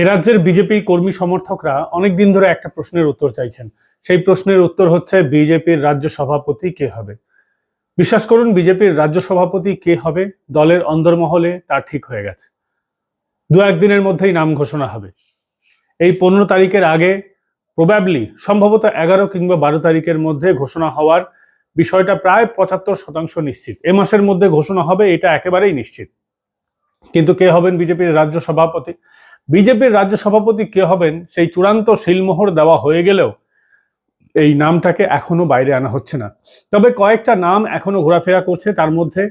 এ রাজ্যের বিজেপি কর্মী সমর্থকরা অনেক দিন ধরে একটা প্রশ্নের উত্তর চাইছেন। সেই প্রশ্নের উত্তর হচ্ছে, বিজেপির রাজ্য সভাপতি কে হবে? বিশ্বাস করুন, বিজেপির রাজ্য সভাপতি কে হবে? দলের অন্দরমহলে তা ঠিক হয়ে গেছে। দু একদিনের মধ্যেই নাম ঘোষণা হবে। এই পনেরো তারিখের আগে প্রবাবলি সম্ভবত এগারো কিংবা বারো তারিখের মধ্যে ঘোষণা হওয়ার বিষয়টা প্রায় পঁচাত্তর শতাংশ নিশ্চিত। এ মাসের মধ্যে ঘোষণা হবে, এটা একেবারেই নিশ্চিত। কিন্তু কে হবেন বিজেপির রাজ্য সভাপতি? বিজেপির রাজ্য সভাপতি কে হবেন সেই চূড়ান্ত শিলমোহর দেওয়া হয়ে গেলেও এই নামটাকে এখনও বাইরে আনা হচ্ছে না। তবে কয়েকটা নাম এখনও ঘোরাফেরা করছে, তার মধ্যে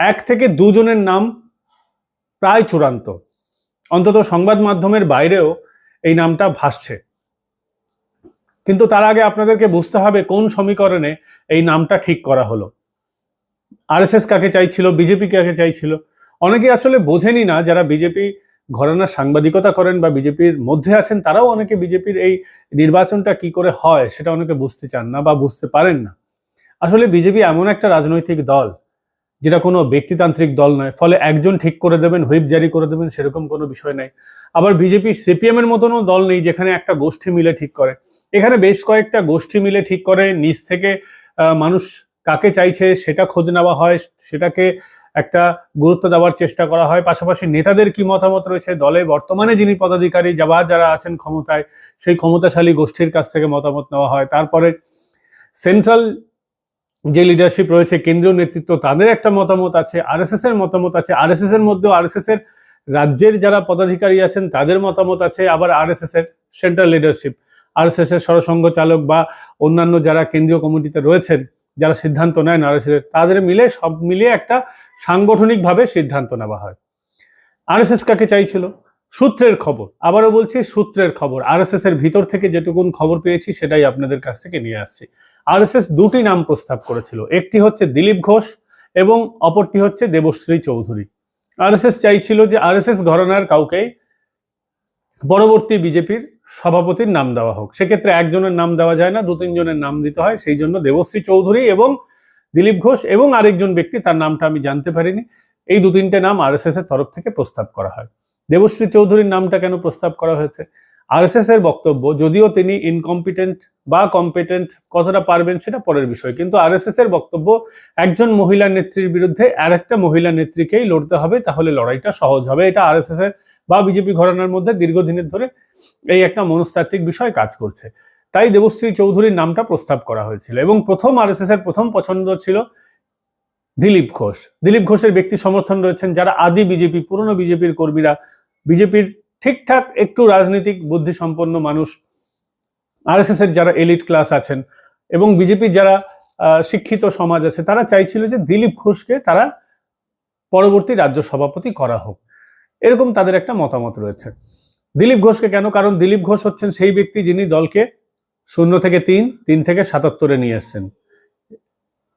এক থেকে দুজনের নাম প্রায় চূড়ান্ত। অন্তত সংবাদ মাধ্যমের বাইরেও এই নামটা ভাসছে। কিন্তু তার আগে আপনাদেরকে বুঝতে হবে কোন সমীকরণে এই নামটা ঠিক করা হলো। আরএসএস কাকে চাইছিল, বিজেপি কাকে চাইছিল অনেকে আসলে বোঝেনি না যারা বিজেপি ঘরানার সাংবাদিকতা করেন বা বিজেপির মধ্যে আছেন, তারাও অনেকে বিজেপির এই নির্বাচনটা কি করে হয় সেটা অনেকে বুঝতে চান না বা বুঝতে পারেন না। আসলে বিজেপি এমন একটা রাজনৈতিক দল যেটা কোনো ব্যক্তিতান্ত্রিক দল নয়, ফলে একজন ঠিক করে দেবেন, হুইপ জারি করে দেবেন সেরকম কোনো বিষয় নাই। আবার বিজেপি সিপিএম এর মতনও দল নেই যেখানে একটা গোষ্ঠী মিলে ঠিক করে। এখানে বেশ কয়েকটা গোষ্ঠী মিলে ঠিক করে, নিজ থেকে মানুষ কাকে চাইছে সেটা খোঁজ নেওয়া হয়, সেটাকে একটা গুরুত্ব দেওয়ার চেষ্টা করা হয়। পাশাপাশি নেতাদের কি মতামত রয়েছে? দলে বর্তমানে যিনি পদাধিকারী যাবা যারা আছেন ক্ষমতায়, সেই ক্ষমতাশালী গোষ্ঠীর কাছ থেকে মতামত নেওয়া হয়। তারপরে সেন্ট্রাল যে লিডারশিপ রয়েছে, কেন্দ্রীয় নেতৃত্ব, তাদের একটা মতামত আছে, আরএসএস এর মতামত আছে। আরএসএস এর মধ্যেও আরএসএস এর রাজ্যের যারা পদাধিকারী আছেন, তাদের মতামত আছে, আবার আরএসএস এর সেন্ট্রাল লিডারশিপ আরএসএস এর সরসংঘ চালক বা অন্যান্য যারা কেন্দ্রীয় কমিটিতে রয়েছেন যারা সিদ্ধান্ত নেন আরএসএস তাদের মিলে সব মিলিয়ে একটা সাংগঠনিকভাবে সিদ্ধান্ত নেওয়া হয়। আরএসএস কাকে চাইছিল? সূত্রের খবর। আবারও বলছি, সূত্রের খবর। আরএসএস এর ভিতর থেকে যেটুকুন খবর পেয়েছি, সেটাই আপনাদের কাছ থেকে নিয়ে আসছি। আরএসএস দুটি নাম প্রস্তাব করেছিল। একটি হচ্ছে দিলীপ ঘোষ এবং অপরটি হচ্ছে দেবশ্রী চৌধুরী। আরএসএস চাইছিল যে আরএসএস ঘরানার কাউকেই পরবর্তী বিজেপির সভাপতির নাম দেওয়া হোক। সেক্ষেত্রে একজনের নাম দেওয়া যায় না, দু তিনজনের নাম দিতে হয়। সেই জন্য দেবশ্রী চৌধুরী এবং দিলীপ ঘোষ এবং আরেকজন ব্যক্তি, তার নামটা আমি জানতে পারিনি। এই দু তিনটে নাম আরএসএস এর তরফ থেকে প্রস্তাব করা হয়। দেবশ্রী চৌধুরীর নামটা কেন প্রস্তাব করা হয়েছে? আরএসএস এর বক্তব্য, যদিও তিনি ইনকম্পিটেন্ট বা কম্পিটেন্ট কতটা পারবেন সেটা পরের বিষয়। কিন্তু আরএসএস এর বক্তব্য, একজন মহিলা নেত্রীর বিরুদ্ধে আরেকটা মহিলা নেত্রীকেই লড়তে হবে, তাহলে লড়াইটা সহজ হবে। এটা আরএসএস এর বা বিজেপি ঘরানার মধ্যে দীর্ঘদিনের ধরে এই একটা মনস্তাত্ত্বিক বিষয় কাজ করছে। তাই দেবশ্রী চৌধুরীর নামটা প্রস্তাব করা হয়েছিল এবং প্রথম আরএসএস এর প্রথম পছন্দ ছিল দিলীপ ঘোষ। দিলীপ ঘোষের ব্যক্তি সমর্থন রয়েছেন যারা আদি বিজেপি, পুরনো বিজেপির কর্মীরা। বিজেপির ঠিকঠাক একটু রাজনৈতিক বুদ্ধি সম্পন্ন মানুষ আরএসএস এর যারা এলিট ক্লাস আছেন এবং বিজেপির যারা শিক্ষিত সমাজ আছে, তারা চাইছিল যে দিলীপ ঘোষকে তারা পরবর্তী রাজ্য সভাপতি করা হোক। এরকম তাদের একটা মতামত রয়েছে। দিলীপ ঘোষকে কেন? কারণ দিলীপ ঘোষ হচ্ছেন সেই ব্যক্তি যিনি দলকে শূন্য থেকে তিন তিন থেকে সাতাত্তরে নিয়ে এসছেন।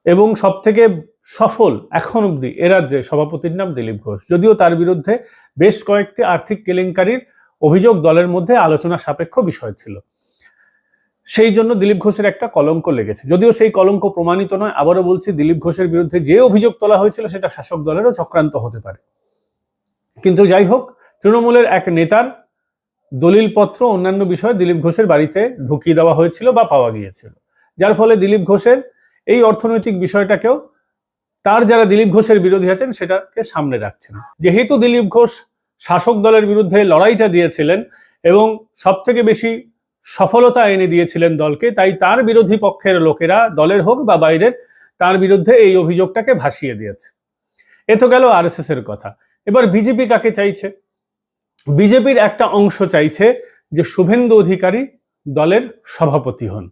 এবং সব থেকে সফল এখন অবধি এ রাজ্যে সভাপতির নাম দিলীপ ঘোষ। যদিও তার বিরুদ্ধে বেশ কয়েকটি আর্থিক কেলেঙ্কারির অভিযোগ দলের মধ্যে আলোচনা সাপেক্ষ বিষয় ছিল। সেই জন্য দিলীপ ঘোষের একটা কলঙ্ক লেগেছে। যদিও সেই কলঙ্ক প্রমাণিত নয়, আবারও বলছি, দিলীপ ঘোষের বিরুদ্ধে যে অভিযোগ তোলা হয়েছিল সেটা শাসক দলেরও চক্রান্ত হতে পারে। কিন্তু যাই হোক, তৃণমূলের এক নেতার দলিলপত্র অন্যান্য বিষয়ে দিলীপ ঘোষের বাড়িতে ঢুকিয়ে দেওয়া হয়েছিল বা পাওয়া গিয়েছিল। যার ফলে দিলীপ ঘোষের এই অর্থনৈতিক বিষয়টাকেও তার যারা দিলীপ ঘোষের বিরোধী আছেন সেটাকে সামনে রাখছেন। যেহেতু দিলীপ ঘোষ শাসক দলের বিরুদ্ধে লড়াইটা দিয়েছিলেন এবং সব থেকে বেশি সফলতা এনে দিয়েছিলেন দলকে, তাই তার বিরোধী পক্ষের লোকেরা, দলের হোক বা বাইরের, তার বিরুদ্ধে এই অভিযোগটাকে ভাসিয়ে দিয়েছে। এ তো গেল আরএসএস এর কথা। এবার বিজেপি কাকে চাইছে? বিজেপির একটা অংশ চাইছে যে শুভেন্দু অধিকারী দলের সভাপতি হন।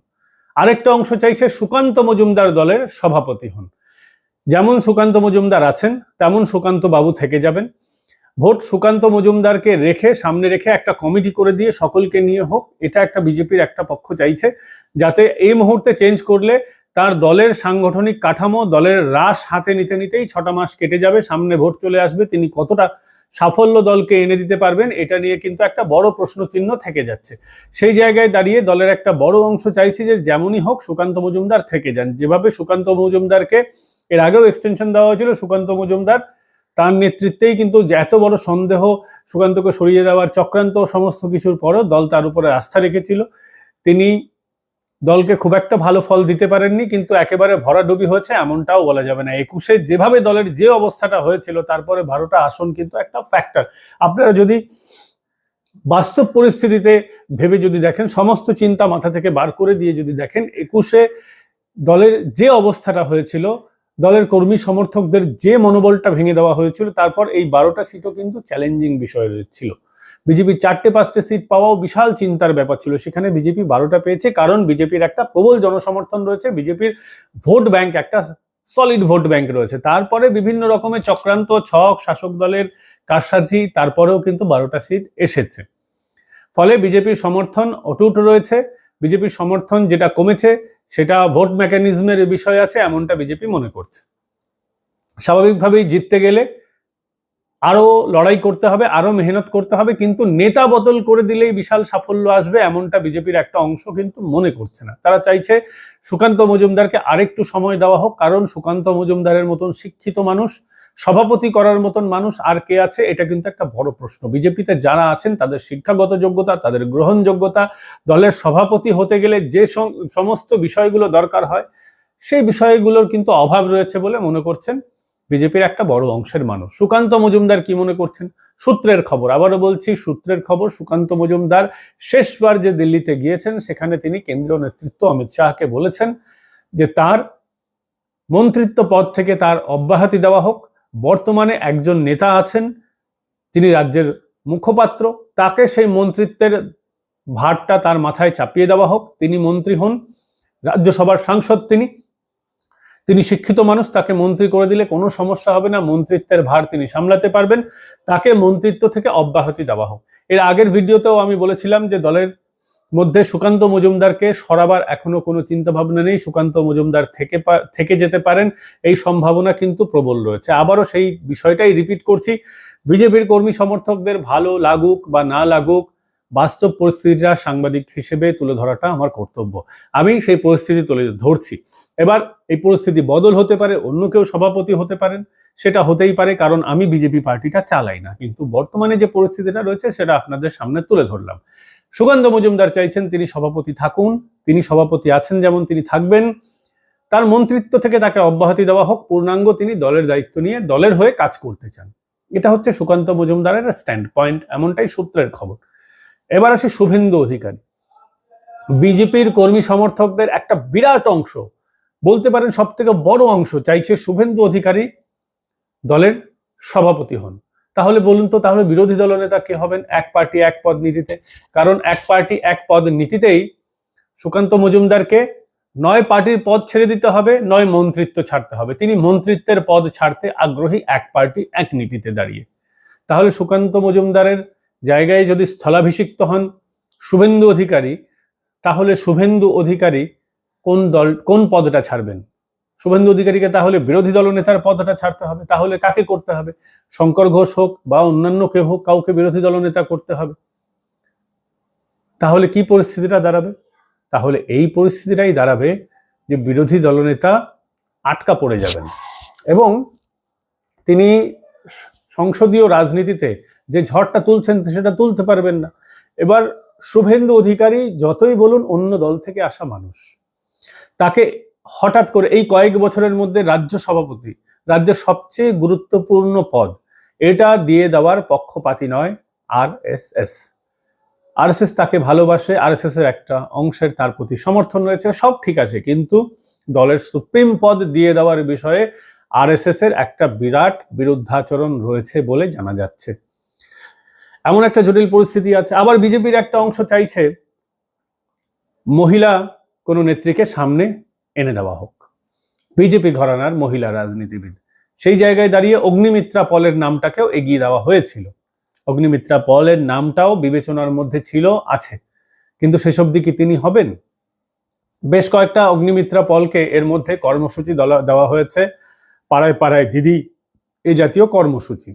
আরেকটা অংশ চাইছে সুকান্ত মজুমদার দলের সভাপতি হন। যেমন সুকান্ত মজুমদার আছেন, তেমন সুকান্ত বাবু থেকে যাবেন। ভোট সুকান্ত মজুমদারকে রেখে, সামনে রেখে একটা কমিটি করে দিয়ে সকলকে নিয়ে হোক, এটা একটা বিজেপির একটা পক্ষ চাইছে, যাতে এই মুহূর্তে চেঞ্জ করলে তার দলের সাংগঠনিক কাঠামো, দলের রাস হাতে নিতে নিতেই ছটা মাস কেটে যাবে, সামনে ভোট চলে আসবে, তিনি কতটা সাফল্য দলকে এনে দিতে পারবেন, এটা নিয়ে কিন্তু একটা বড় প্রশ্নচিহ্ন থেকে যাচ্ছে। সেই জায়গায় দাঁড়িয়ে দলের একটা বড় অংশ চাইছে যে যেমনই হোক সুকান্ত মজুমদার থেকে যান। যেভাবে সুকান্ত মজুমদারকে এর আগেও এক্সটেনশন দেওয়া হয়েছিল, সুকান্ত মজুমদার তার নেতৃত্বেই কিন্তু এত বড় সন্দেহ সুকান্তকে সরিয়ে দেওয়ার চক্রান্ত সমস্ত কিছুর পরও দল তার উপরে আস্থা রেখেছিল। তিনি দলকে খুব একটা ভালো ফল দিতে পারেননি, কিন্তু একেবারে ভরাডুবি হয়েছে এমনটাও বলা যাবে না। একুশে যেভাবে দলের যে অবস্থাটা হয়েছিল, তারপরে বারোটা আসন কিন্তু একটা ফ্যাক্টর আপনারা যদি বাস্তব পরিস্থিতিতে ভেবে যদি দেখেন, সমস্ত চিন্তা মাথা থেকে বার করে দিয়ে যদি দেখেন, একুশে দলের যে অবস্থাটা হয়েছিল, দলের কর্মী সমর্থকদের যে মনোবলটা ভেঙে দেওয়া হয়েছিল, তারপর এই বারোটা সিটও কিন্তু চ্যালেঞ্জিং বিষয় ছিল। বিজেপি চারটে পাঁচটে সিট পাওয়াও বিশাল চিন্তার ব্যাপার ছিল। সেখানে বিজেপি বারোটা পেয়েছে কারণ বিজেপির একটা প্রবল জনসমর্থন রয়েছে। বিজেপির ভোট ব্যাংক একটা সলিড ভোট ব্যাংক রয়েছে। তারপরে বিভিন্ন রকমের চক্রান্ত, ছক, শাসক দলের কারসাজি, তারপরেও কিন্তু বারোটা সিট এসেছে। ফলে বিজেপির সমর্থন অটুট রয়েছে। বিজেপির সমর্থন যেটা কমেছে, সেটা ভোট মেকানিজমের বিষয় আছে, এমনটা বিজেপি মনে করছে। স্বাভাবিকভাবেই জিততে গেলে আরও লড়াই করতে হবে, আরও মেহনত করতে হবে, কিন্তু নেতা বদল করে দিলেই বিশাল সাফল্য আসবে এমনটা বিজেপির একটা অংশ কিন্তু মনে করছে না। তারা চাইছে সুকান্ত মজুমদারকে আরেকটু সময় দেওয়া হোক, কারণ সুকান্ত মজুমদারের মতন শিক্ষিত মানুষ, সভাপতি করার মতন মানুষ আর কে আছে, এটা কিন্তু একটা বড় প্রশ্ন। বিজেপিতে যারা আছেন, তাদের শিক্ষাগত যোগ্যতা, তাদের গ্রহণযোগ্যতা দলের সভাপতি হতে গেলে যে সমস্ত বিষয়গুলো দরকার হয়, সেই বিষয়গুলোর কিন্তু অভাব রয়েছে বলে মনে করছেন বিজেপির একটা বড় অংশের মানুষ। সুকান্ত মজুমদার কি মনে করছেন? সূত্রের খবর, আবারও বলছি, সূত্রের খবর, সুকান্ত মজুমদার শেষবার যে দিল্লিতে গিয়েছেন, সেখানে তিনি কেন্দ্রীয় নেতৃত্ব অমিত শাহকে বলেছেন যে তার মন্ত্রিত্ব পদ থেকে তার অব্যাহতি দেওয়া হোক। বর্তমানে একজন নেতা আছেন, তিনি রাজ্যের মুখপাত্র। তাকে সেই মন্ত্রিত্বের ভারটা তার মাথায় চাপিয়ে দেওয়া হোক। তিনি মন্ত্রী হন, রাজ্যসভার সাংসদ তিনি। তিনি শিক্ষিত মানুষ, তাকে মন্ত্রী করে দিলে কোনো সমস্যা হবে না, মন্ত্রিত্বের ভার তিনি সামলাতে পারবেন। তাকে মন্ত্রিত্ব থেকে অব্যাহতি দেওয়া হোক। এর আগের ভিডিওতেও আমি বলেছিলাম যে দলের মধ্যে সুকান্ত মজুমদারকে সরাবার এখনও কোনো চিন্তা ভাবনা নেই। সুকান্ত মজুমদার থেকে থেকে যেতে পারেন। এই সম্ভাবনা কিন্তু প্রবল রয়েছে। আবারও সেই বিষয়টাই রিপিট করছি। বিজেপির কর্মী সমর্থকদের ভালো লাগুক বা না লাগুক বাস্তব পরিস্থিতিটা সাংবাদিক হিসেবে তুলে ধরাটা আমার কর্তব্য। আমি সেই পরিস্থিতি তুলে ধরছি। এবার এই পরিস্থিতি বদল হতে পারে, অন্য কেউ সভাপতি হতে পারেন, সেটা হতেই পারে কারণ আমি বিজেপি পার্টিটা চালাই না। কিন্তু বর্তমানে যে পরিস্থিতিটা রয়েছে সেটা আপনাদের সামনে তুলে ধরলাম। সুগন্ধ মজুমদার চাইছেন তিনি সভাপতি থাকুন, তিনি সভাপতি আছেন যেমন তিনি থাকবেন। তার মন্ত্রিত্ব থেকে তাকে অব্যাহতি দেওয়া হোক, পূর্ণাঙ্গ তিনি দলের দায়িত্ব নিয়ে দলের হয়ে কাজ করতে চান। এটা হচ্ছে সুকান্ত মজুমদারের স্ট্যান্ড পয়েন্ট এমনটাই সূত্রের খবর। এবার আসি শুভেন্দু অধিকারী। বিজেপির কর্মী সমর্থকদের একটা বিরাট অংশ, বলতে পারেন সব থেকে বড় অংশ, চাইছে শুভেন্দু অধিকারী দলের সভাপতি হন। তাহলে বলুন তো, তাহলে বিরোধী দলনেতা কে হবেন? এক পার্টি, এক পদ নীতিতে। কারণ এক পার্টি, এক পদ নীতিতেই সুকান্ত মজুমদারকে নয় পার্টির পদ ছেড়ে দিতে হবে, নয় মন্ত্রিত্ব ছাড়তে হবে। তিনি মন্ত্রিত্বের পদ ছাড়তে আগ্রহী এক পার্টি, এক নীতিতে দাঁড়িয়ে। তাহলে সুকান্ত মজুমদারের জায়গায় যদি স্থলাভিষিক্ত হন শুভেন্দু অধিকারী, তাহলে শুভেন্দু অধিকারী কোন দল, কোন পদটা ছাড়বেন? শুভেন্দু অধিকারীকে তাহলে বিরোধী দলনেতার পদটা ছাড়তে হবে। তাহলে কাকে করতে হবে? শঙ্কর ঘোষ হোক বা অন্যান্য কেউ হোক, কাউকে বিরোধী দলনেতা করতে হবে। তাহলে কি পরিস্থিতিটা দাঁড়াবে? তাহলে এই পরিস্থিতিটাই দাঁড়াবে যে বিরোধী দলনেতা আটকা পড়ে যাবেন। এবং তিনি সংসদীয় রাজনীতিতে যে ঝড়টা তুলছেন সেটা তুলতে পারবেন না। এবার শুভেন্দু অধিকারী যতই বলুন অন্য দল থেকে আসা মানুষ, তাকে হঠাৎ করে এই কয়েক বছরের মধ্যে রাজ্য সভাপতি, রাজ্যের সবচেয়ে গুরুত্বপূর্ণ পদ, এটা দিয়ে দেওয়ার পক্ষপাতি নয় R S S R S S তাকে ভালোবাসে আর এর একটা অংশের তার প্রতি সমর্থন রয়েছে, সব ঠিক আছে, কিন্তু দলের সুপ্রিম পদ দিয়ে দেওয়ার বিষয়ে আর এস এস এর একটা বিরাট বিরুদ্ধাচরণ রয়েছে বলে জানা যাচ্ছে। এমন একটা জটিল পরিস্থিতি আছে। আবার বিজেপির একটা অংশ চাইছে মহিলা কোনো নেত্রীকে সামনে এনে দেওয়া হোক। বিজেপি ঘরানার মহিলা রাজনীতিবিদ। সেই জায়গায় দাঁড়িয়ে অগ্নিমিত্রা পলের নামটাকেও এগিয়ে দেওয়া হয়েছিল। অগ্নিমিত্রা পলের নামটাও বিবেচনার মধ্যে ছিল, আছে। কিন্তু সেসব দিকে তিনি হবেন? বেশ কয়েকটা অগ্নিমিত্রা পলকে এর মধ্যে কর্মসূচি দেওয়া হয়েছে। পাড়ায় পাড়ায় দিদি এই জাতীয় কর্মসূচি।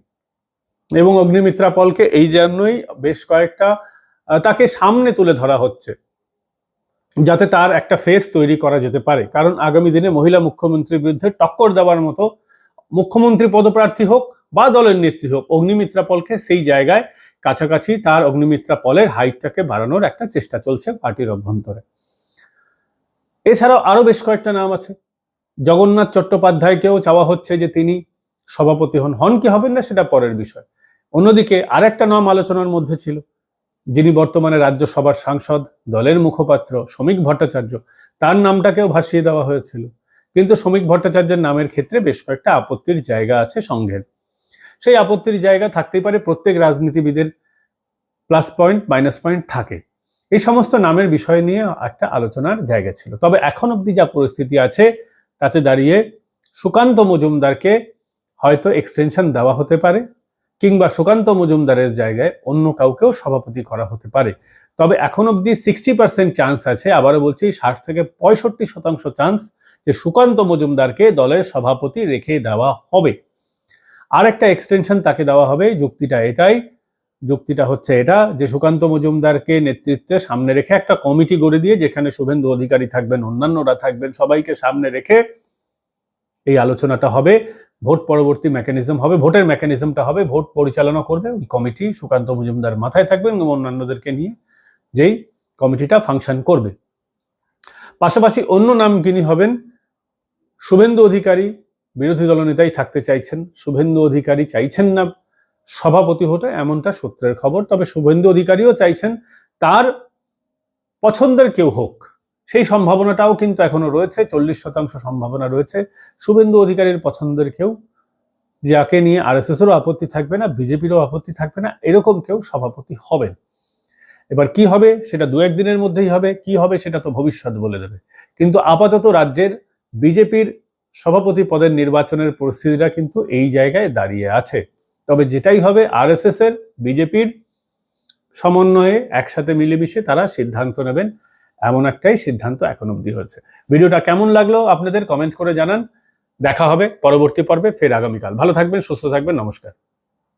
এবং অগ্নিমিত্রা পলকে এই জন্যই বেশ কয়েকটা তাকে সামনে তুলে ধরা হচ্ছে, যাতে তার একটা ফেস তৈরি করা যেতে পারে। কারণ আগামী দিনে মহিলা মুখ্যমন্ত্রীর বিরুদ্ধে টক্কর দেওয়ার মতো মুখ্যমন্ত্রী পদপ্রার্থী হোক বা দলের নেত্রী হোক অগ্নিমিত্রা পলকে সেই জায়গায় কাছাকাছি তার অগ্নিমিত্রা পলের হাইটটাকে বাড়ানোর একটা চেষ্টা চলছে পার্টির অভ্যন্তরে। এছাড়াও আরও বেশ কয়েকটা নাম আছে। জগন্নাথ চট্টোপাধ্যায়কেও চাওয়া হচ্ছে যে তিনি সভাপতি হন। হন কি হবেন না সেটা পরের বিষয়। অন্যদিকে আরেকটা নাম আলোচনার মধ্যে ছিল, যিনি বর্তমানে রাজ্যসভার সাংসদ, দলের মুখপাত্র শ্রমিক ভট্টাচার্য। তার নামটাকেও ভাসিয়ে দেওয়া হয়েছিল। কিন্তু শ্রমিক ভট্টাচার্যের নামের ক্ষেত্রে বেশ কয়েকটা আপত্তির জায়গা আছে সংঘের। সেই আপত্তির জায়গা থাকতেই পারে প্রত্যেক রাজনীতিবিদের প্লাস পয়েন্ট, মাইনাস পয়েন্ট থাকে। এই সমস্ত নামের বিষয় নিয়ে একটা আলোচনার জায়গা ছিল। তবে এখন অবধি যা পরিস্থিতি আছে, তাতে দাঁড়িয়ে সুকান্ত মজুমদারকে হয়তো এক্সটেনশন দেওয়া হতে পারে। কিংবা সুকান্ত মজুমদারের জায়গায় অন্য কাউকেও সভাপতি করা হতে পারে। তবে এখন অবধি সিক্সটি পার্সেন্ট চান্স আছে, আবারও বলছি ষাট থেকে পঁয়ষট্টি শতাংশ চান্স যে সুকান্ত মজুমদারকে দলের সভাপতি রেখে দেওয়া হবে। আর একটা এক্সটেনশন তাকে দেওয়া হবে, যুক্তিটা এটাই। যুক্তিটা হচ্ছে এটা যে সুকান্ত মজুমদারকে নেতৃত্বে সামনে রেখে একটা কমিটি গড়ে দিয়ে যেখানে শুভেন্দু অধিকারী থাকবেন, অন্যান্যরা থাকবেন, সবাইকে সামনে রেখে এই আলোচনাটা হবে, ভোট পরবর্তী মেকানিজম হবে, ভোটের মেকানিজমটা হবে, ভোট পরিচালনা করবে ওই কমিটি, সুকান্ত মজুমদার মাথায় থাকবেন এবং অন্যান্যদেরকে নিয়ে যেই কমিটিটা ফাংশন করবে। পাশাপাশি অন্য নাম যিনি হবেন, শুভেন্দু অধিকারী, বিরোধী দলনেতাই থাকতে চাইছেন। শুভেন্দু অধিকারী চাইছেন না সভাপতি হতে, এমনটা সূত্রের খবর। তবে শুভেন্দু অধিকারীও চাইছেন, তার পছন্দের কেউ হোক সেই সম্ভাবনাটাও কিন্তু এখনও রয়েছে, চল্লিশ শতাংশ সম্ভাবনা রয়েছে। শুভেন্দু অধিকারীর পছন্দের কেউ, যাকে নিয়ে আর এস এরও আপত্তি থাকবে না, বিজেপিরও আপত্তি থাকবে না, এরকম কেউ সভাপতি হবেন। এবার কি হবে, সেটা দু একদিনের মধ্যেই হবে, কি হবে সেটা তো ভবিষ্যৎ বলে দেবে। কিন্তু আপাতত রাজ্যের বিজেপির সভাপতি পদের নির্বাচনের পরিস্থিতিটা কিন্তু এই জায়গায় দাঁড়িয়ে আছে। তবে যেটাই হবে আরএসএস এর বিজেপির সমন্বয়ে একসাথে মিলেমিশে তারা সিদ্ধান্ত নেবেন। এমন একটাই সিদ্ধান্ত এখন অব্দি হয়েছে। ভিডিওটা কেমন লাগল আপনাদের কমেন্ট করে জানান। দেখা হবে পরবর্তী পর্বে, ফের আগামীকাল। ভালো থাকবেন, সুস্থ থাকবেন, নমস্কার।